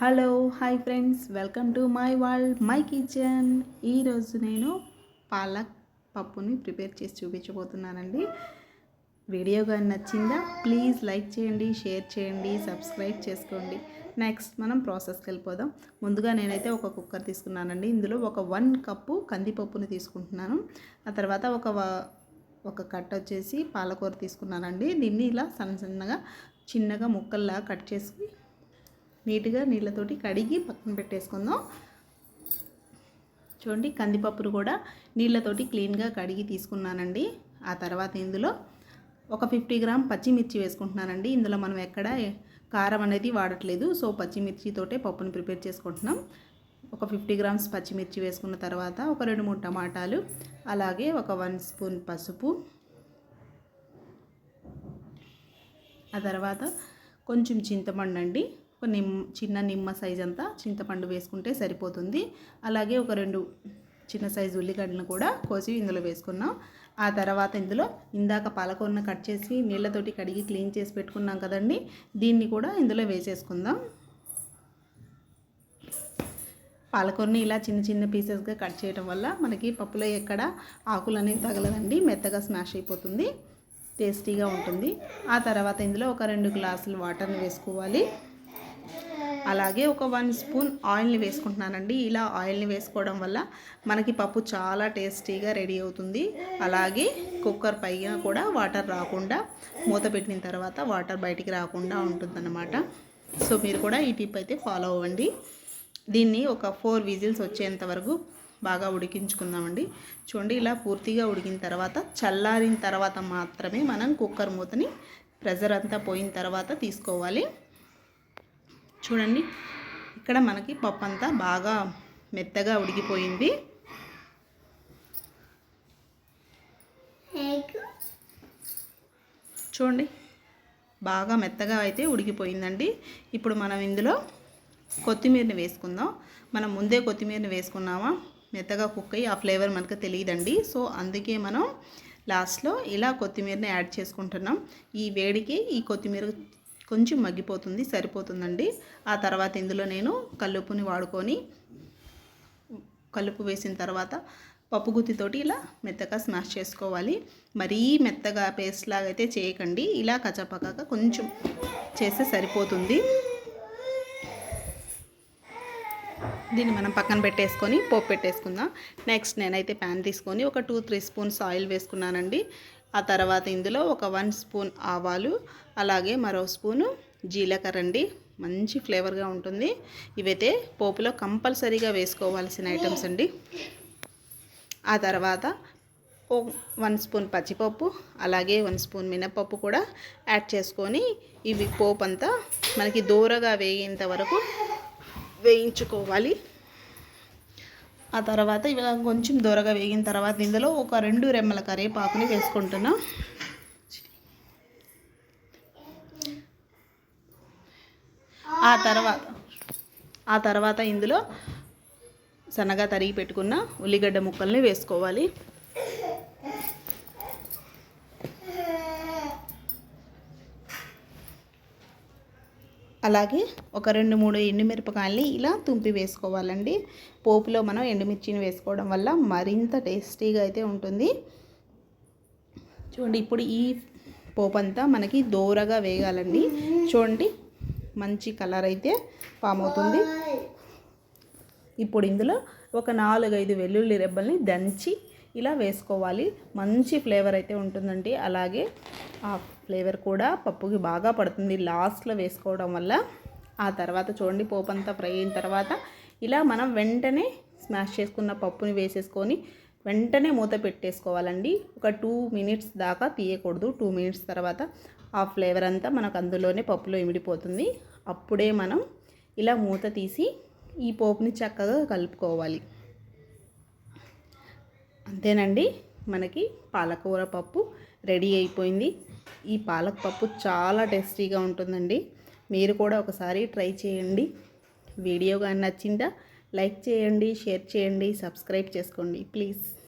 Hello hi friends. Welcome to my world my kitchen. ఈరోజు నేను పాలక్ పప్పుని ప్రిపేర్ చేసి చూపించబోతున్నానండి. వీడియో కానీ నచ్చిందా ప్లీజ్ లైక్ చేయండి షేర్ చేయండి సబ్స్క్రైబ్ చేసుకోండి. నెక్స్ట్ మనం ప్రాసెస్కి వెళ్ళిపోదాం. ముందుగా నేనైతే ఒక కుక్కర్ తీసుకున్నానండి. ఇందులో ఒక వన్ కప్పు కందిపప్పుని తీసుకుంటున్నాను. ఆ తర్వాత ఒక ఒక కట్ట వచ్చేసి పాలకూర తీసుకున్నానండి. దీన్ని ఇలా సన్న సన్నగా చిన్నగా ముక్కల్లా కట్ చేసి నీట్గా నీళ్ళతోటి కడిగి పక్కన పెట్టేసుకుందాం. చూడండి కందిపప్పును కూడా నీళ్ళతోటి క్లీన్గా కడిగి తీసుకున్నానండి. ఆ తర్వాత ఇందులో ఒక ఫిఫ్టీ గ్రామ్ పచ్చిమిర్చి వేసుకుంటున్నానండి. ఇందులో మనం ఎక్కడ కారం అనేది వాడట్లేదు. సో పచ్చిమిర్చితోటే పప్పుని ప్రిపేర్ చేసుకుంటున్నాం. ఒక ఫిఫ్టీ గ్రామ్స్ పచ్చిమిర్చి వేసుకున్న తర్వాత ఒక రెండు మూడు టమాటాలు అలాగే ఒక వన్ స్పూన్ పసుపు. ఆ తర్వాత కొంచెం చింతపండు అండి ఒక నిమ్ చిన్న నిమ్మ సైజ్ అంతా చింతపండు వేసుకుంటే సరిపోతుంది. అలాగే ఒక రెండు చిన్న సైజు ఉల్లిగడ్డలను కూడా కోసి ఇందులో వేసుకున్నాం. ఆ తర్వాత ఇందులో ఇందాక పాలకూరను కట్ చేసి నీళ్ళతోటి కడిగి క్లీన్ చేసి పెట్టుకున్నాం కదండి. దీన్ని కూడా ఇందులో వేసేసుకుందాం. పాలకూరని ఇలా చిన్న చిన్న పీసెస్గా కట్ చేయడం వల్ల మనకి పప్పులో ఎక్కడ ఆకులు అనేది తగలదండి. మెత్తగా స్మాష్ అయిపోతుంది. టేస్టీగా ఉంటుంది. ఆ తర్వాత ఇందులో ఒక రెండు గ్లాసులు వాటర్ని వేసుకోవాలి. అలాగే ఒక వన్ స్పూన్ ఆయిల్ని వేసుకుంటున్నానండి. ఇలా ఆయిల్ని వేసుకోవడం వల్ల మనకి పప్పు చాలా టేస్టీగా రెడీ అవుతుంది. అలాగే కుక్కర్ పైన కూడా వాటర్ రాకుండా మూత పెట్టిన తర్వాత వాటర్ బయటికి రాకుండా ఉంటుందన్నమాట. సో మీరు కూడా ఈ టిప్ అయితే ఫాలో అవ్వండి. దీన్ని ఒక ఫోర్ విజిల్స్ వచ్చేంత వరకు బాగా ఉడికించుకుందామండి. చూడండి ఇలా పూర్తిగా ఉడికిన తర్వాత చల్లారిన తర్వాత మాత్రమే మనం కుక్కర్ మూతని ప్రెజర్ అంతా పోయిన తర్వాత తీసుకోవాలి. చూడండి. ఇక్కడ మనకి పప్పు అంతా బాగా మెత్తగా ఉడికిపోయింది. చూడండి. బాగా మెత్తగా అయితే ఉడికిపోయిందండి. ఇప్పుడు మనం ఇందులో కొత్తిమీరని వేసుకుందాం. మనం ముందే కొత్తిమీరని వేసుకున్నామా? మెత్తగా కుక్ అయ్యి ఆ ఫ్లేవర్ మనకు తెలియదండి. సో అందుకే మనం లాస్ట్లో ఇలా కొత్తిమీరని యాడ్ చేసుకుంటున్నాం. ఈ వేడికి ఈ కొత్తిమీర కొంచెం మగ్గిపోతుంది సరిపోతుందండి. ఆ తర్వాత ఇందులో నేను కల్లుపుని వాడుకొని కలుపు వేసిన తర్వాత పప్పుగుత్తితోటి ఇలా మెత్తగా స్మాష్ చేసుకోవాలి. మరీ మెత్తగా పేస్ట్ లాగా అయితే చేయకండి. ఇలా కచ్చపక్కగా కొంచెం చేస్తే సరిపోతుంది. దీన్ని మనం పక్కన పెట్టేసుకొని పోపు పెట్టేసుకుందాం. నెక్స్ట్ నేనైతే ప్యాన్ తీసుకొని ఒక టూ త్రీ స్పూన్స్ ఆయిల్ వేసుకున్నానండి. ఆ తర్వాత ఇందులో ఒక వన్ స్పూన్ ఆవాలు అలాగే మరో స్పూను జీలకర్ర అండి. మంచి ఫ్లేవర్గా ఉంటుంది. ఇవైతే పోపులో కంపల్సరీగా వేసుకోవాల్సిన ఐటమ్స్ అండి. ఆ తర్వాత వన్ స్పూన్ పచ్చిపప్పు అలాగే వన్ స్పూన్ మినపప్పు కూడా యాడ్ చేసుకొని ఇవి పోపు అంతా మనకి దూరగా వేయేంత వరకు వేయించుకోవాలి. ఆ తర్వాత ఇవి కొంచెం దూరగా వేగిన తర్వాత ఇందులో ఒక రెండు రెమ్మల కరివేపాకుని వేసుకుంటున్నా. ఆ తర్వాత ఆ తర్వాత ఇందులో సన్నగా తరిగి పెట్టుకున్న ఉల్లిగడ్డ ముక్కల్ని వేసుకోవాలి. అలాగే ఒక రెండు మూడు ఎండుమిరపకాయలని ఇలా తుంపి వేసుకోవాలండి. పోపులో మనం ఎండుమిర్చిని వేసుకోవడం వల్ల మరింత టేస్టీగా అయితే ఉంటుంది. చూడండి ఇప్పుడు ఈ పోపు అంతా మనకి దోరగా వేగాలండి. చూడండి మంచి కలర్ అయితే ఫామ్ అవుతుంది. ఇప్పుడు ఇందులో ఒక నాలుగైదు వెల్లుల్లి రెబ్బల్ని దంచి ఇలా వేసుకోవాలి. మంచి ఫ్లేవర్ అయితే ఉంటుందండి. అలాగే ఆ ఫ్లేవర్ కూడా పప్పుకి బాగా పడుతుంది. లాస్ట్లో వేసుకోవడం వల్ల ఆ తర్వాత చూడండి పోపు అంతా ఫ్రై అయిన తర్వాత ఇలా మనం వెంటనే స్మాష్ చేసుకున్న పప్పుని వేసేసుకొని వెంటనే మూత పెట్టేసుకోవాలండి. ఒక టూ మినిట్స్ దాకా తీయకూడదు. టూ మినిట్స్ తర్వాత ఆ ఫ్లేవర్ అంతా మనకు అందులోనే పప్పులో ఇమిడిపోతుంది. అప్పుడే మనం ఇలా మూత తీసి ఈ పోపుని చక్కగా కలుపుకోవాలి. అంతేనండి. మనకి పాలకూర పప్పు రెడీ అయిపోయింది. ఈ పాలక్ పప్పు చాలా టేస్టీగా ఉంటుందండి. మీరు కూడా ఒకసారి ట్రై చేయండి. వీడియో కానీ నచ్చిందా లైక్ చేయండి షేర్ చేయండి సబ్స్క్రైబ్ చేసుకోండి. ప్లీజ్.